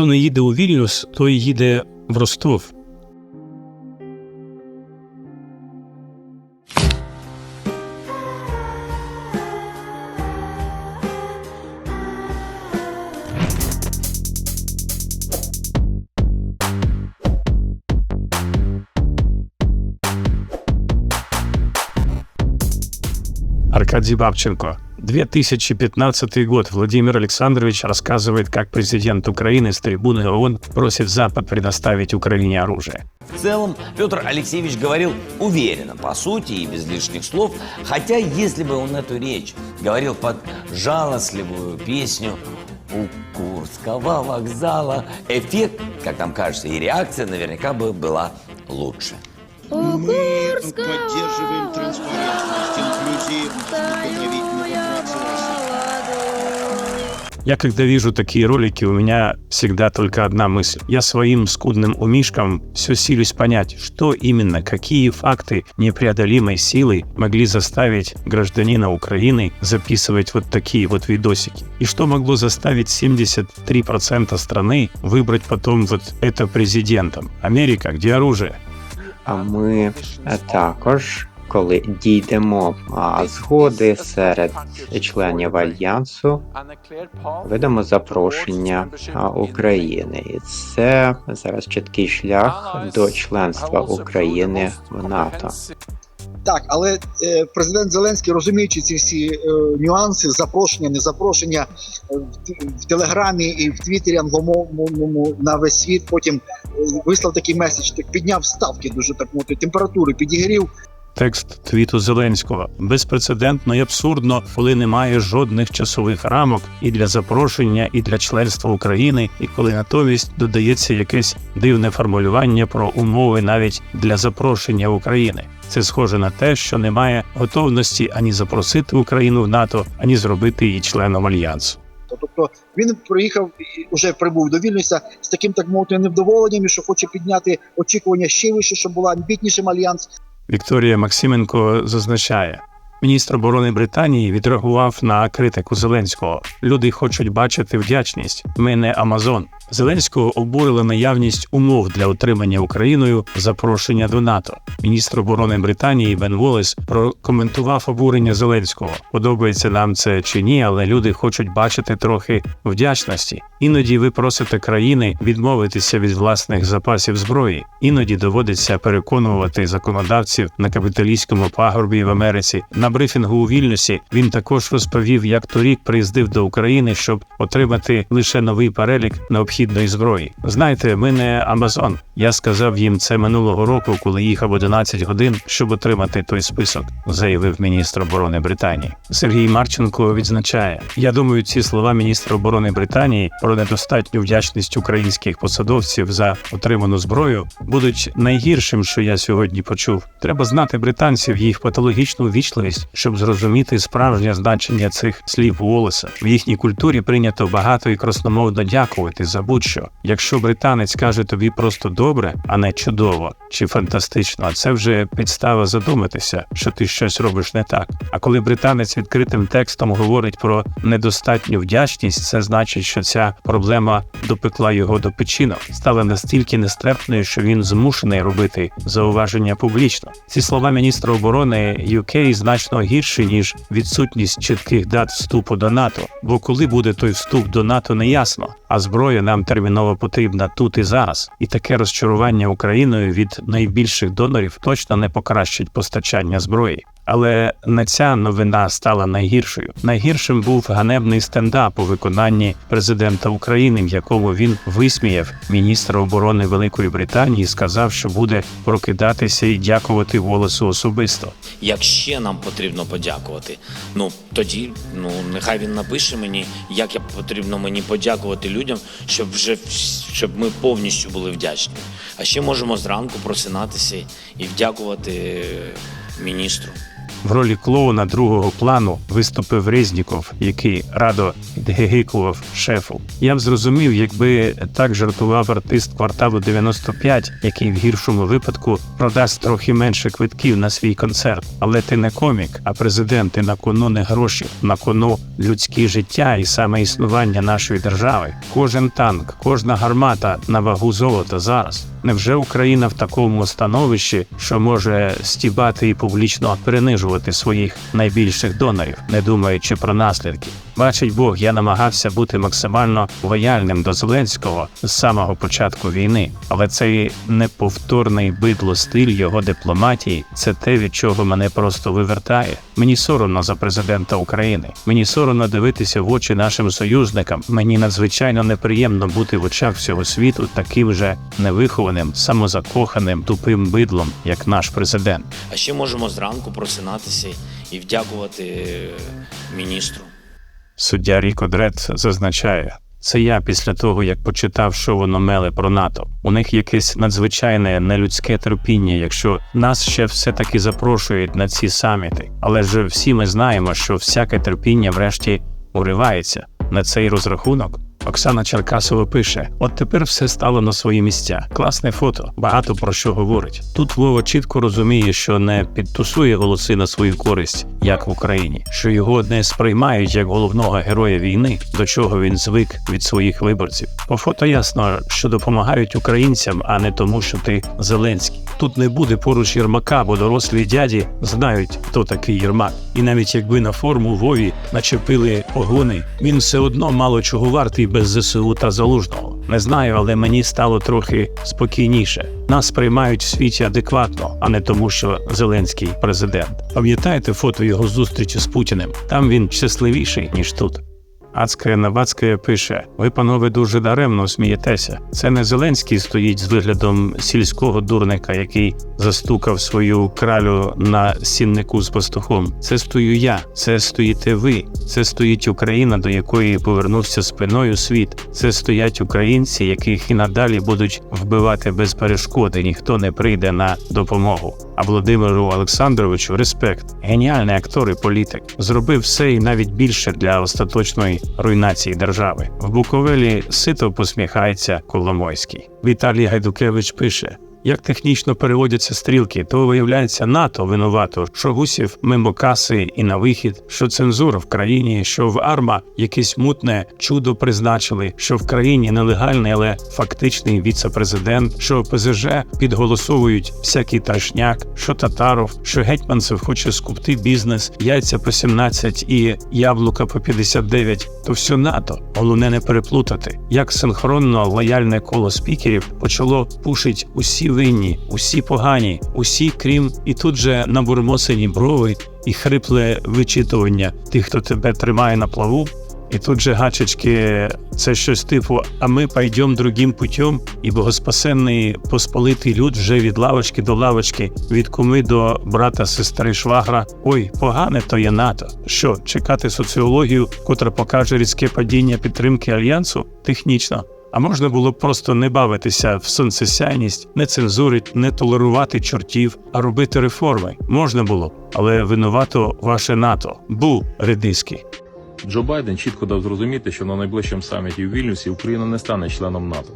Хто не їде у Вільнюс, той їде в Ростов. Аркадий Бабченко. 2015 год. Владимир Александрович рассказывает, как президент Украины с трибуны ООН просит Запад предоставить Украине оружие. В целом, Петр Алексеевич говорил уверенно, по сути и без лишних слов, хотя если бы он эту речь говорил под жалостливую песню у Курского вокзала, эффект, как нам кажется, и реакция наверняка бы была лучше. Мы поддерживаем транспарентность, инклюзивность. Я когда вижу такие ролики, у меня всегда только одна мысль. Я своим скудным умишкам все силюсь понять, что именно, какие факты непреодолимой силы могли заставить гражданина Украины записывать вот такие вот видосики. И что могло заставить 73% страны выбрать потом вот это президентом. Америка, где оружие? А ми е, також, коли дійдемо а, згоди серед членів альянсу, видамо запрошення України, і це зараз чіткий шлях до членства України в НАТО. Так, але е, президент Зеленський, розуміючи ці всі е, нюанси, запрошення, незапрошення е, в, в Телеграмі і в Твіттері англомовному на весь світ, потім е, вислав такий меседж, так підняв ставки дуже так мовити, температуру підігрів. Текст твіту Зеленського безпрецедентно і абсурдно, коли немає жодних часових рамок і для запрошення, і для членства України, і коли натомість додається якесь дивне формулювання про умови навіть для запрошення України. Це схоже на те, що немає готовності ані запросити Україну в НАТО, ані зробити її членом альянсу. Тобто він приїхав і вже прибув до Вільнюса з таким так мовити невдоволенням, що хоче підняти очікування ще вище, щоб була амбітнішим альянс. Вікторія Максименко зазначає. Міністр оборони Британії відреагував на критику Зеленського. Люди хочуть бачити вдячність. Ми не Амазон. Зеленського обурила наявність умов для отримання Україною запрошення до НАТО. Міністр оборони Британії Бен Волес прокоментував обурення Зеленського. Подобається нам це чи ні, але люди хочуть бачити трохи вдячності. Іноді ви просите країни відмовитися від власних запасів зброї. Іноді доводиться переконувати законодавців на капіталістському пагорбі в Америці. На брифінгу у Вільнюсі він також розповів, як торік приїздив до України, щоб отримати лише новий перелік необхідної зброї. Знаєте, ми не Амазон. Я сказав їм це минулого року, коли їхав 11 годин, щоб отримати той список, заявив міністр оборони Британії. Сергій Марченко відзначає: я думаю, ці слова міністра оборони Британії про недостатню вдячність українських посадовців за отриману зброю будуть найгіршим, що я сьогодні почув. Треба знати британців їх патологічну вічливість, щоб зрозуміти справжнє значення цих слів Волеса. В їхній культурі прийнято багато і красномовно дякувати за будь-що. Якщо британець каже тобі просто добре, а не чудово чи фантастично, це вже підстава задуматися, що ти щось робиш не так. А коли британець відкритим текстом говорить про недостатню вдячність, це значить, що ця проблема допекла його до печінок, стала настільки нестерпною, що він змушений робити зауваження публічно. Ці слова міністра оборони UK значно гірші ніж відсутність чітких дат вступу до НАТО. Бо коли буде той вступ до НАТО, не ясно. А зброя нам терміново потрібна тут і зараз. І таке розчарування Україною від найбільших донорів точно не покращить постачання зброї. Але не ця новина стала найгіршою. Найгіршим був ганебний стендап у виконанні президента України, в якому він висміяв міністра оборони Великої Британії, сказав, що буде прокидатися і дякувати волосу особисто. Як ще нам потрібно подякувати? Ну тоді, ну нехай він напише мені, як я потрібно мені подякувати людям, щоб вже щоб ми повністю були вдячні. А ще можемо зранку просинатися і вдякувати міністру. В ролі клоуна другого плану виступив Резніков, який радо гигикував шефу. Я б зрозумів, якби так жартував артист кварталу 95, який в гіршому випадку продасть трохи менше квитків на свій концерт. Але ти не комік, а президент і на кону не гроші, на кону людське життя і саме існування нашої держави. Кожен танк, кожна гармата на вагу золота зараз. Невже Україна в такому становищі, що може стібати і публічно принижувати своїх найбільших донорів, не думаючи про наслідки? Бачить Бог, я намагався бути максимально лояльним до Зеленського з самого початку війни, але цей неповторний бидло стиль його дипломатії це те, від чого мене просто вивертає. Мені соромно за президента України. Мені соромно дивитися в очі нашим союзникам. Мені надзвичайно неприємно бути в очах всього світу таким же невихованим, самозакоханим, тупим бидлом, як наш президент. А ще можемо зранку просинатися і вдякувати е, міністру. Суддя Ріко Дред зазначає. Це я після того, як почитав, що воно меле про НАТО. У них якесь надзвичайне нелюдське терпіння, якщо нас ще все-таки запрошують на ці саміти. Але ж всі ми знаємо, що всяке терпіння врешті уривається на цей розрахунок. Оксана Черкасова пише: От тепер все стало на свої місця. Класне фото, багато про що говорить. Тут Вова чітко розуміє, що не підтусує голоси на свою користь, як в Україні, що його не сприймають як головного героя війни, до чого він звик від своїх виборців. По фото ясно, що допомагають українцям, а не тому, що ти Зеленський. Тут не буде поруч Єрмака, бо дорослі дяді знають, хто такий Єрмак. І навіть якби на форму Вові начепили погони, він все одно мало чого вартий без ЗСУ та залужного. Не знаю, але мені стало трохи спокійніше. Нас сприймають в світі адекватно, а не тому, що Зеленський президент. Пам'ятаєте фото його зустрічі з Путіним? Там він щасливіший ніж тут. Ацьке Навацьке пише: ви, панове, дуже даремно смієтеся. Це не Зеленський стоїть з виглядом сільського дурника, який застукав свою кралю на сіннику з пастухом. Це стою я, це стоїте ви, це стоїть Україна, до якої повернувся спиною світ. Це стоять українці, яких і надалі будуть вбивати без перешкоди. Ніхто не прийде на допомогу. А Володимиру Олександровичу респект. Геніальний актор і політик. Зробив все і навіть більше для остаточної руйнації держави. В Буковелі сито посміхається Коломойський. Віталій Гайдукевич пише. Як технічно переводяться стрілки, то виявляється НАТО винувато, що гусів мимо каси і на вихід, що цензура в країні, що в АРМА якесь мутне чудо призначили, що в країні нелегальний, але фактичний віце-президент, що ПЗЖ підголосовують всякий ташняк, що Татаров, що гетьманцев хоче скупти бізнес, яйця по 17 і яблука по 59, то все НАТО. Головне не переплутати. Як синхронно лояльне коло спікерів почало пушить усі винні, усі погані, усі крім і тут же набурмосені брови і хрипле вичитування тих, хто тебе тримає на плаву. І тут же гачечки, це щось типу, а ми пойдем другим путем, і богоспасенний посполитий люд вже від лавочки до лавочки, від куми до брата, сестри, швагра. Ой, погане то є НАТО. Що, чекати соціологію, котра покаже різке падіння підтримки альянсу? Технічно. А можна було просто не бавитися в сонцесяйність, не цензурить, не толерувати чортів, а робити реформи. Можна було, але винувато ваше НАТО. Бу, редиски. Джо Байден чітко дав зрозуміти, що на найближчому саміті в Вільнюсі Україна не стане членом НАТО.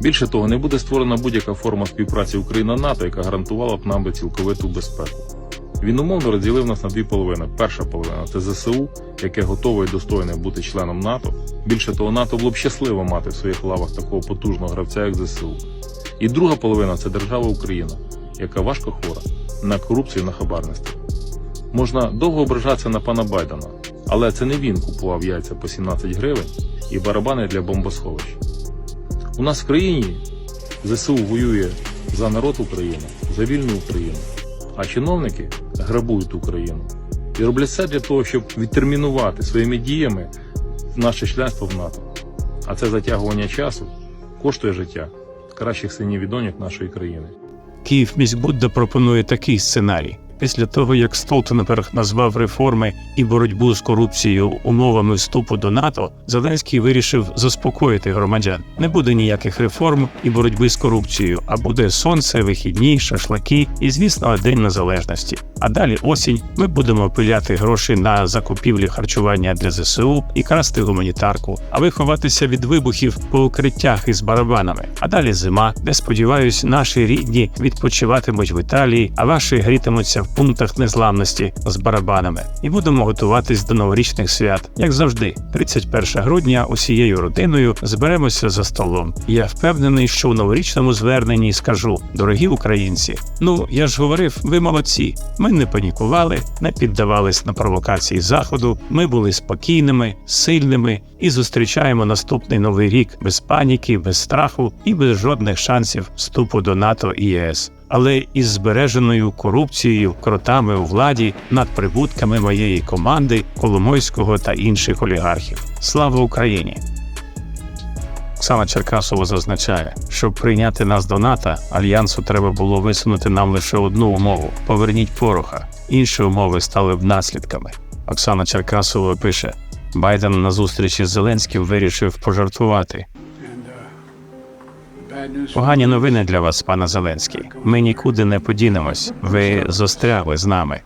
Більше того, не буде створена будь-яка форма співпраці Україна-НАТО, яка гарантувала б нам би цілковиту безпеку. Він умовно розділив нас на дві половини. Перша половина це ЗСУ, яке готове і достойне бути членом НАТО. Більше того, НАТО було б щасливо мати в своїх лавах такого потужного гравця, як ЗСУ. І друга половина це держава Україна, яка важко хвора на корупцію на хабарництво. Можна довго ображатися на пана Байдена, але це не він купував яйця по 17 гривень і барабани для бомбосховищ. У нас в країні ЗСУ воює за народ України, за вільну Україну, а чиновники грабують Україну і роблять все для того, щоб відтермінувати своїми діями наше членство в НАТО. А це затягування часу коштує життя кращих синів і доньок нашої країни. Київ міськбудда пропонує такий сценарій: Після того, як Столтенберг назвав реформи і боротьбу з корупцією умовами вступу до НАТО, Зеленський вирішив заспокоїти громадян. Не буде ніяких реформ і боротьби з корупцією, а буде сонце, вихідні, шашлаки і, звісно, День Незалежності. А далі осінь ми будемо пиляти гроші на закупівлі харчування для ЗСУ і красти гуманітарку, а ви ховатися від вибухів по укриттях із барабанами. А далі зима, де сподіваюсь, наші рідні відпочиватимуть в Італії, а ваші грітимуться в пунктах незламності з барабанами. І будемо готуватись до новорічних свят, як завжди. 31 грудня усією родиною зберемося за столом. Я впевнений, що у новорічному зверненні скажу: дорогі українці, ну я ж говорив, ви молодці. Ми не панікували, не піддавались на провокації заходу. Ми були спокійними, сильними і зустрічаємо наступний новий рік без паніки, без страху і без жодних шансів вступу до НАТО і ЄС. Але із збереженою корупцією, кротами у владі, над прибутками моєї команди, Коломойського та інших олігархів. Слава Україні! Оксана Черкасова зазначає, щоб прийняти нас до НАТО, альянсу треба було висунути нам лише одну умову: поверніть пороха. Інші умови стали б наслідками. Оксана Черкасова пише: Байден на зустрічі з Зеленським вирішив пожартувати. Погані новини для вас, пане Зеленський. Ми нікуди не подінемось. Ви застрягли з нами.